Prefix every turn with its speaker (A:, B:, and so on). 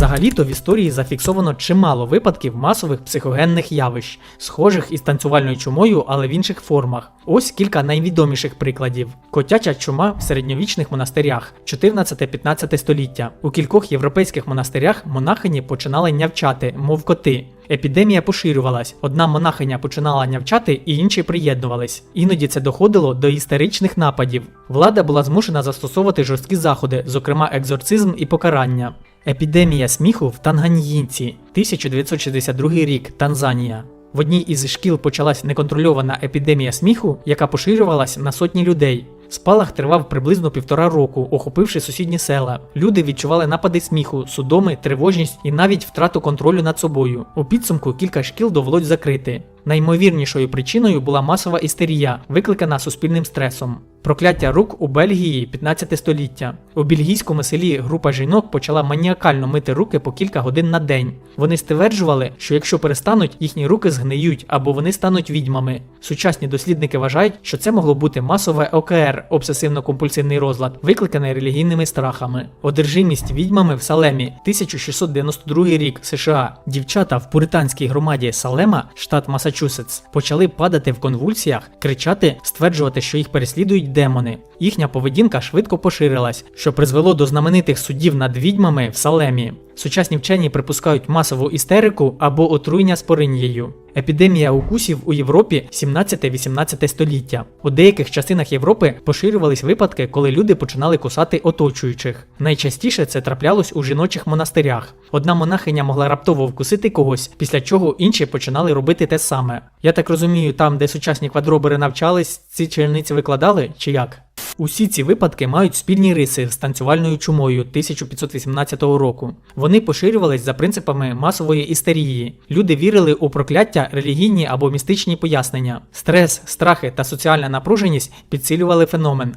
A: Взагалі-то в історії зафіксовано чимало випадків масових психогенних явищ, схожих із танцювальною чумою, але в інших формах. Ось кілька найвідоміших прикладів: котяча чума в середньовічних монастирях 14-15 століття. У кількох європейських монастирях монахині починали нявчати, мов коти. Епідемія поширювалась. Одна монахиня починала нявчати, і інші приєднувались. Іноді це доходило до істеричних нападів. Влада була змушена застосовувати жорсткі заходи, зокрема екзорцизм і покарання. Епідемія сміху в Танганьїнці, 1962 рік, Танзанія. В одній із шкіл почалась неконтрольована епідемія сміху, яка поширювалась на сотні людей. Спалах тривав приблизно півтора року, охопивши сусідні села. Люди відчували напади сміху, судоми, тривожність і навіть втрату контролю над собою. У підсумку кілька шкіл довелось закрити. Наймовірнішою причиною була масова істерія, викликана суспільним стресом. Прокляття рук у Бельгії 15 століття. У бельгійському селі група жінок почала маніакально мити руки по кілька годин на день. Вони стверджували, що якщо перестануть, їхні руки згниють або вони стануть відьмами. Сучасні дослідники вважають, що це могло бути масове ОКР обсесивно-компульсивний розлад, викликаний релігійними страхами. Одержимість відьмами в Салемі 1692 рік США. Дівчата в пуританській громаді Салема, штат Масачусетс, почали падати в конвульсіях, кричати, стверджувати, що їх переслідують демони. Їхня поведінка швидко поширилась, що призвело до знаменитих судів над відьмами в Салемі. Сучасні вчені припускають масову істерику або отруєння спорин'єю. Епідемія укусів у Європі 17-18 століття. У деяких частинах Європи поширювались випадки, коли люди починали кусати оточуючих. Найчастіше це траплялось у жіночих монастирях. Одна монахиня могла раптово вкусити когось, після чого інші починали робити те саме. Я так розумію, там, де сучасні квадробери навчались, ці черниці викладали чи як? Усі ці випадки мають спільні риси з танцювальною чумою 1518 року. Вони поширювались за принципами масової істерії. Люди вірили у прокляття, релігійні або містичні пояснення. Стрес, страхи та соціальна напруженість підсилювали феномен.